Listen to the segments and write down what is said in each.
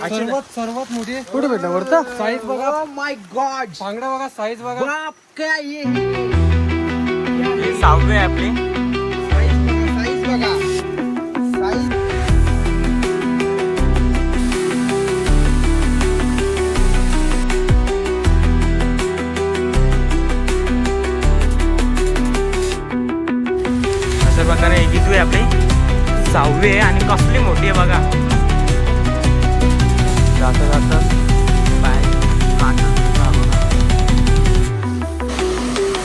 सर्वात सर्वात मोठी कुठे भेटला वरता साईज बघा. माय गॉड बांगडा बघा साईज बघा. बाप काय ये सहावी आहे आपली. साईज बघा साईज अशा प्रकारे ही किती आहे आपली? सहावी आहे आणि कसली मोठी आहे बघा. जाता जाता पाय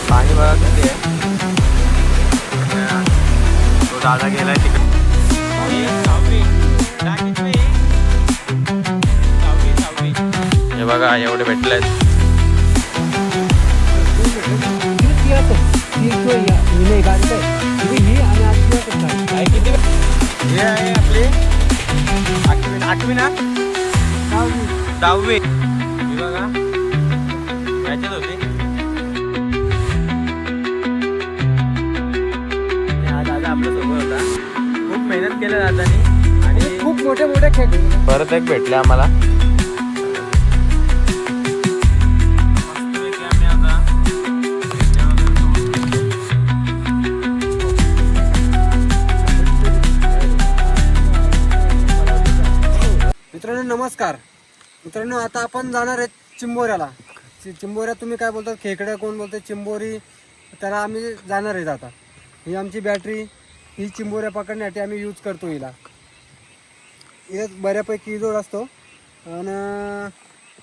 पाणी बघा किती आहे तो दादा गेलाय तिकडे हे बघा एवढे भेटले हे आहे आपली आठवी आठवी ना? दहावी. बघा. याच्यात होती. हा दादा खूप मेहनत केलं दादानी. आणि खूप मोठे मोठे खेळ. परत एक भेटले आम्हाला. नमस्कार. मित्रांनो आता आपण जाणार आहेत चिंबोऱ्याला. चिंबोऱ्या चिंबोऱ्यात तुम्ही काय बोलतात? खेकडे कोण बोलते? चिंबोरी. त्याला आम्ही जाणार आहेत आता. ही आमची बॅटरी ही चिंबोऱ्या पकडण्यासाठी आम्ही यूज करतो हिला. हिला बऱ्यापैकी जोड असतो. आणि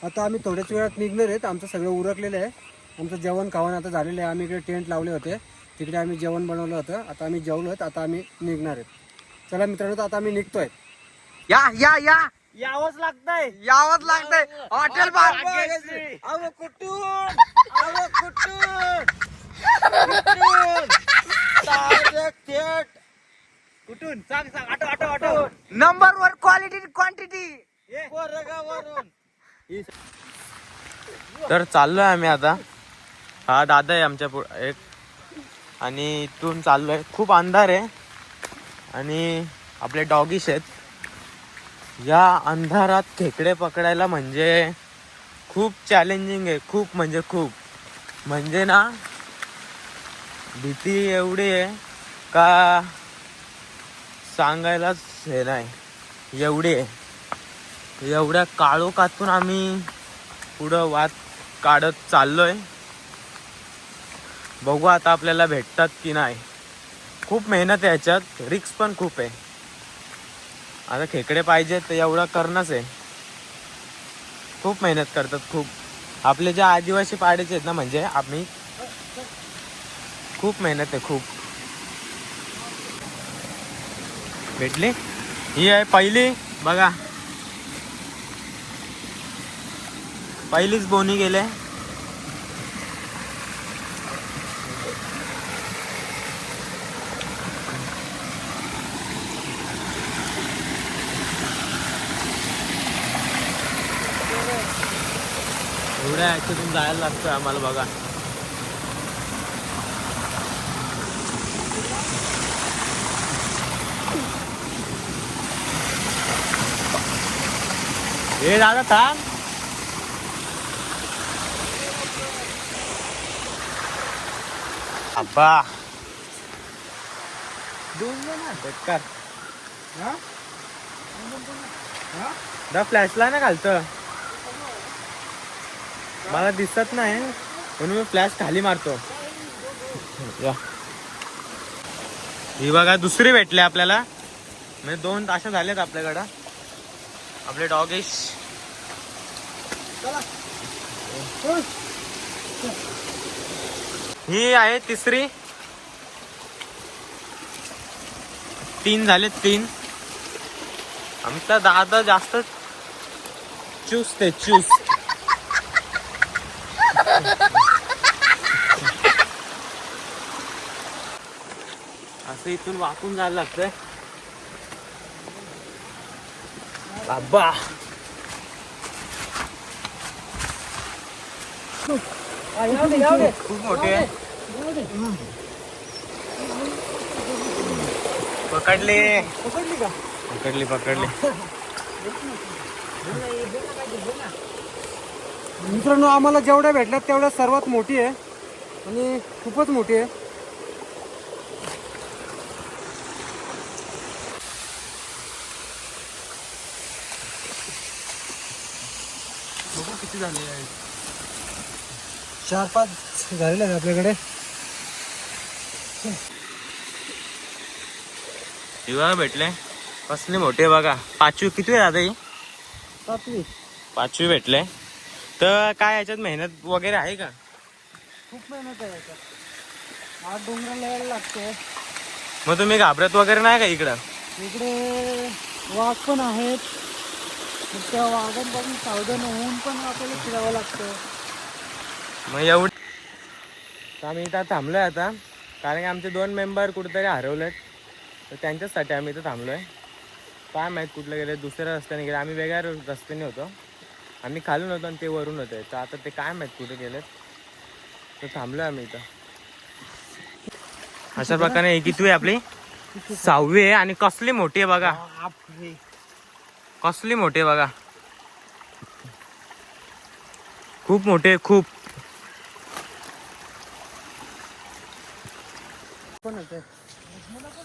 आता आम्ही थोड्याच वेळात निघणार आहेत. आमचं सगळं उरकलेलं आहे. आमचं जेवण खावण आता झालेलं आहे. आम्ही इकडे टेंट लावले होते. तिकडे आम्ही जेवण बनवलं होतं. आता आम्ही जेवलो आहेत. आता आम्ही निघणार आहेत. चला मित्रांनो तर आता आम्ही निघतोय. या या या! यावंच लागतंय. यावंच लागतंय. Hotel bar Bhagyashree. अहो कुठून? अहो कुठून? कुठून? Direct थेट कुठून सांग. सांग आठव आठव आठव नंबर वन क्वालिटी क्वांटिटी ये. कोरगावरून तर चाललोय आम्ही आता. हा दादा आहे आमच्या पु एक. आणि इथून चाललोय. खूप अंधार आहे. आणि आपले डॉगिश आहेत. या अंधारात खेकडे पकडायला म्हणजे खूप चॅलेंजिंग आहे खूप म्हणजे खूप. म्हणजे ना भीती एवढी आहे का सांगायलाच हे नाही. एवढी आहे. एवढ्या काळोखातून आम्ही पुढं वाद काढत चाललोय. बघू आता आपल्याला भेटतात की नाही. खूप मेहनत आहे याच्यात रिक्स पण खूप आहे. आता खेकडे पाहिजेत तर एवढं करणंच आहे. खूप मेहनत करतात खूप. आपले जे आदिवासी पाड्याचे आहेत ना म्हणजे आम्ही खूप मेहनत आहे खूप. भेटली? ही आहे पहिली बघा. पहिलीच बोनी गेले. एवढ्या ह्याच्यातून जायला लागतं आम्हाला बघा. हे दादा थांब. अब्बा. दोन जण फ्लॅशला ना घालतं? मला दिसत नाही म्हणून मी फ्लॅश खाली मारतो. या. ही बघा दुसरी भेटली आपल्याला. म्हणजे दोन तास झालेत आपल्याकडं. आपले डॉगेश ही आहे तिसरी. तीन झाले तीन. आमचा दादा जास्त चूस ते चूस. असं इथून वाकून जायला लागतंय. बाबा. खूप मोठे पकडले. पकडली का? पकडली पकडली. मित्रांनो आम्हाला जेवढ्या भेटल्यात तेवढ्या सर्वात मोठी आहे आणि खूपच मोठी आहे. किती झाले चार पाच झालेले आहेत आपल्याकडे. बघा भेटले. कसले मोठे बघा. पाचवी किती आहे दादा ही? सातवी पाचवी भेटले. तर काय याच्यात मेहनत वगैरे आहे का? खूप मेहनत आहे याच्यात. आठ डोंगराला यायला लागतं मग तुम्ही घाबरत वगैरे नाही का इकडं? इकडे वाघ पण आहेत. त्या वाघांपासून सावधान होऊन पण आपल्याला फिरावं लागतं मग एवढं तर आम्ही इथं थांबलोय आता. कारण की आमचे दोन मेंबर कुठेतरी हरवलेत. तर त्यांच्याचसाठी आम्ही इथं थांबलोय. काय माहीत कुठलं गेले दुसऱ्या रस्त्याने गेले. आम्ही वेगळ्या रस्त्याने होतो. आम्ही खालून होतो आणि ते वरून होते. तर आता ते काय माहीत कुठे गेलेत? तर थांबलोय आम्ही इथं. अशा प्रकारे ही आहे आपली सहावी आहे आणि कसली मोठी आहे बघा. कसली मोठी आहे बघा. खूप मोठी आहे खूप.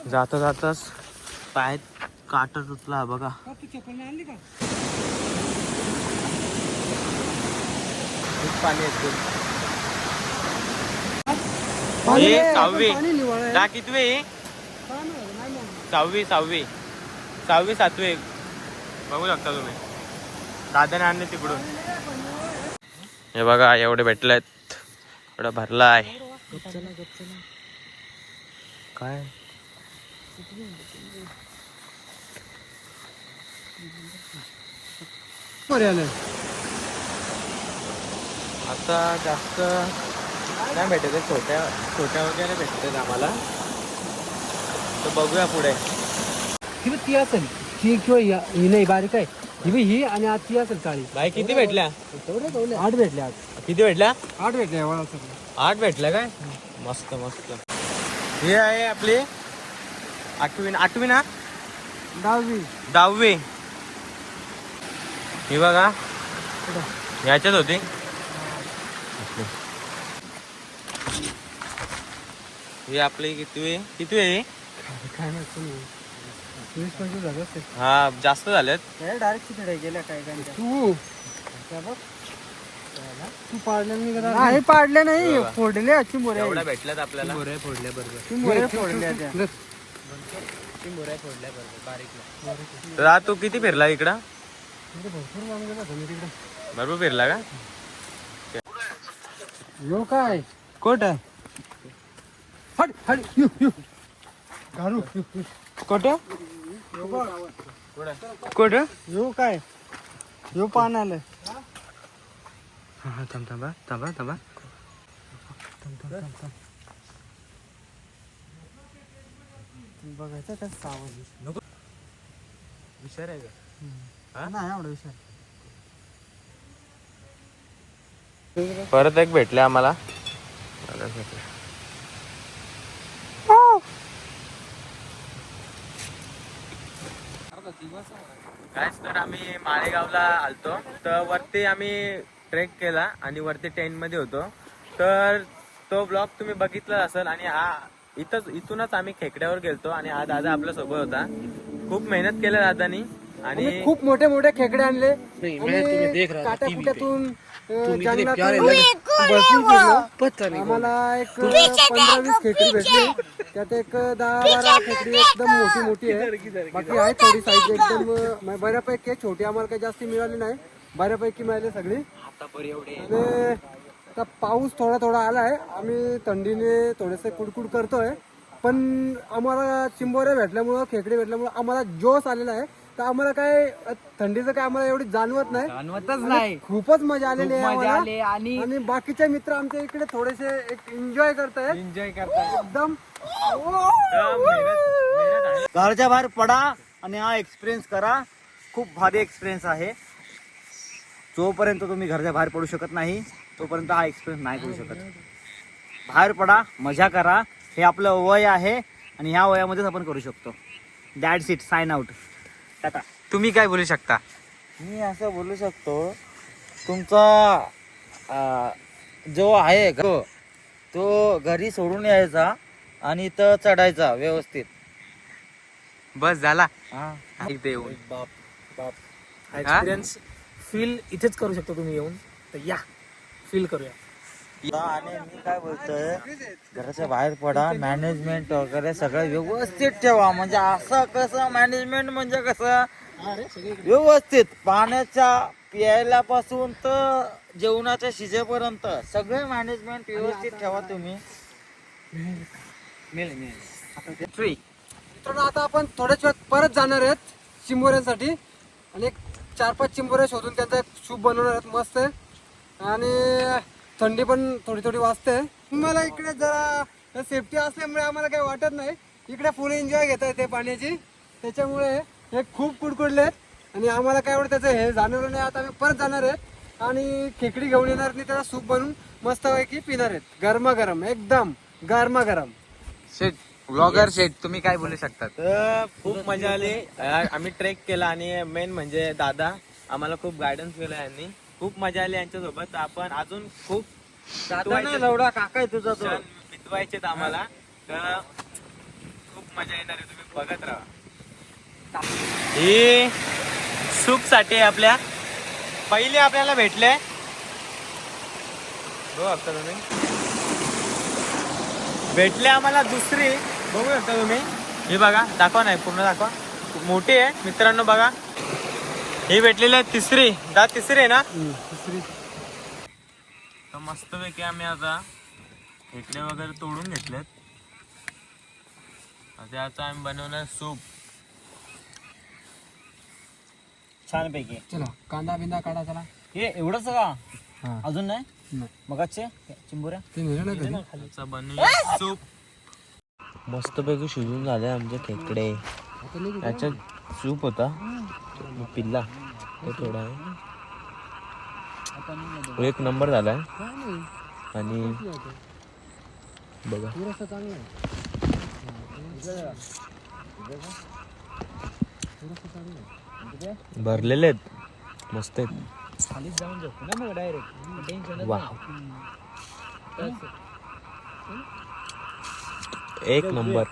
जाता जाताच पाय काटा तुटला बघा का तू चप्पल नाही आणली का खूप पाणी येते आहे, सहावी. आहे. का कितवी? आहे? काय. सहावी सहावी. सहावी सातवी. बघू शकता तुम्ही. दादाने आणले तिकडून. हे बघा एवढे भेटलेत. एवढा भरलाय काय? बरे आले. आता जास्त नाही भेटत आहे, छोट्या छोट्या वगैरे भेटतात आम्हाला. तर बघूया पुढे. बघ ती असेल. ती किंवा ही ही नाही बारीक आहे. ही बघ ही आणि आज ती असेल काळी. बाई किती भेटल्या? आठ भेटले आज. किती भेटल्या? आठ भेटले वळा सगळे आठ भेटल्या काय? मस्त मस्त. हे आहे आपली आठवी आठवी ना? दहावी. दहावी. ही बघा. याच्यात होती. ही आपली कितवी कितवी आहे ही? काय माहिती हा जास्त झालेत. डायरेक्ट किती गेल्या काय काय तू. तू पाडल्या नाही नाही पाडल्या नाही. बघा. फोडले मोऱ्या एवढ्या भेटल्यात आपल्याला. फोडल्या बरोबर ती मोऱ्या फोडल्या त्या. तर आज तू किती फिरला इकडं? भरपूर फिरला का? यो काय? कोट आहे. हट हट यू यू. घालू कोट कोट यो काय? यो पान आलं हा थांब थांबा थांबा थांबा. बघायचं काय सावध विचार आहे का? नाही एवढा विषय परत एक भेटले आम्हाला. कायच तर आम्ही माळेगावला आलतो. तर वरती आम्ही ट्रेक केला आणि वरती टेंटमध्ये होतो. तर तो ब्लॉग तुम्ही बघितला असेल आणि हा इथंच इथूनच आम्ही खेकड्यावर गेलतो आणि हा दादा आपल्यासोबत होता. खूप मेहनत केल्या दादानी आणि खूप मोठे मोठे खेकडे आणले. काट्याकुट्यातून आम्हाला एक पंधरा वीस खेकडी भेटली. त्यात एक दहा बारा खेकडी एकदम मोठी मोठी आहे बाकी आहे थोडी साईज एकदम अं, बऱ्यापैकी आहे. छोटी आम्हाला काही जास्त मिळाली नाही. बऱ्यापैकी मिळाली सगळी. आणि आता पाऊस थोडा थोडा आलाय. आम्ही थंडीने थोडेसे कुडकुड करतोय. पण आम्हाला चिंबोऱ्या भेटल्यामुळं खेकडे भेटल्यामुळं आम्हाला जोश आलेला आहे. तर आम्हाला काय थंडीचं काय आम्हाला एवढी जाणवत नाही? जाणवतच आणि खूपच मजा आलेली आहे मजा आम्हाला. आली आणि आणि बाकीचे मित्र आमच्या इकडे थोडेसे एक एन्जॉय करतायत. एन्जॉय करतात एकदम घरच्या बाहेर पडा आणि हा एक्सपिरियन्स करा. खूप भारी एक्सपिरियन्स आहे. जोपर्यंत तुम्ही घरच्या बाहेर पडू शकत नाही तोपर्यंत हा एक्सपिरियन्स नाही करू शकत. बाहेर पडा मजा करा. हे आपलं वय आहे आणि ह्या वयामध्येच आपण करू शकतो. That seat sign out tata तुम्ही काय बोलू शकता? मी असं बोलू शकतो तुमचा जो आहे घ- तो घरी सोडून यायचा आणि इथं चढायचा व्यवस्थित. बस झाला. हा. इथे येऊन. बाप बाप. हा? एक्सपिरियन्स फील इथेच करू शकतो तुम्ही येऊन. तर या. फील करूया. आणि मी काय बोलतोय घराच्या बाहेर पडा मॅनेजमेंट वगैरे सगळं व्यवस्थित ठेवा. म्हणजे असं कसं मॅनेजमेंट म्हणजे कसं? व्यवस्थित. पाण्याच्या प्यायला पासून तर जेवणाच्या शिजेपर्यंत सगळे मॅनेजमेंट व्यवस्थित ठेवा तुम्ही. मिळेल मिळेल. फ्री मित्रांनो आता आपण थोड्याच वेळात परत जाणार आहेत चिंबोऱ्यांसाठी आणि एक चार पाच चिंबोऱ्या शोधून त्यांचा एक सूप बनवणार आहेत. मस्त. आणि थंडी पण थोडी थोडी वाजते. मला इकडे जरा सेफ्टी असल्यामुळे आम्हाला काही वाटत नाही. इकडे फुल एन्जॉय घेता येते पाण्याची. त्याच्यामुळे हे खूप कुडकुडले आहेत आणि आम्हाला काय एवढं त्याचं हे जाणवलं नाही आता आम्ही परत जाणार आहेत आणि खेकडी घेऊन येणार आणि त्याला सूप बनवून मस्तपैकी पिणार आहेत. गरमागरम एकदम गरमागरम. शेट ब्लॉगर शेट तुम्ही काय बोलू शकतात? तर खूप मजा आली. आम्ही ट्रेक केला आणि मेन म्हणजे दादा आम्हाला खूप गायडन्स केलं यांनी. खूप मजा आली यांच्यासोबत. आपण अजून खूप लवडा काका आहे तुझा तो. आम्हाला. तर खूप मजा येणार आहे तुम्ही बघत राहा. ही सूपसाठी आपल्या पहिले आपल्याला भेटले. बघू शकता तुम्ही. भेटले आम्हाला दुसरी. बघू शकता तुम्ही. ही बघा दाखवा नाही पूर्ण दाखवा. मोठी आहे. मित्रांनो बघा. ही भेटलेली आहे तिसरी. दा तिसरी आहे ना? तर मस्तपैकी आम्ही आता खेकडे वगैरे तोडून घेतलेत. आता त्याचं आम्ही बनवणार सूप. छान पैकी चला कांदा बिंदा काढा चला. हे एवढंच का. अजून नाही. मगाचे? चिंबुऱ्या? त्याचा बनवूया सूप. मस्तपैकी शिजून झाले आमचे खेकडे. त्याच्यात सूप होता. पिल्ला. तो थोडा आहे. एक नंबर झाला आहे. आणि बघा. भरलेले आहेत. मस्त आहेत. खालीच जाऊन झोपू ना मग डायरेक्ट टेन्शन वा एक नंबर.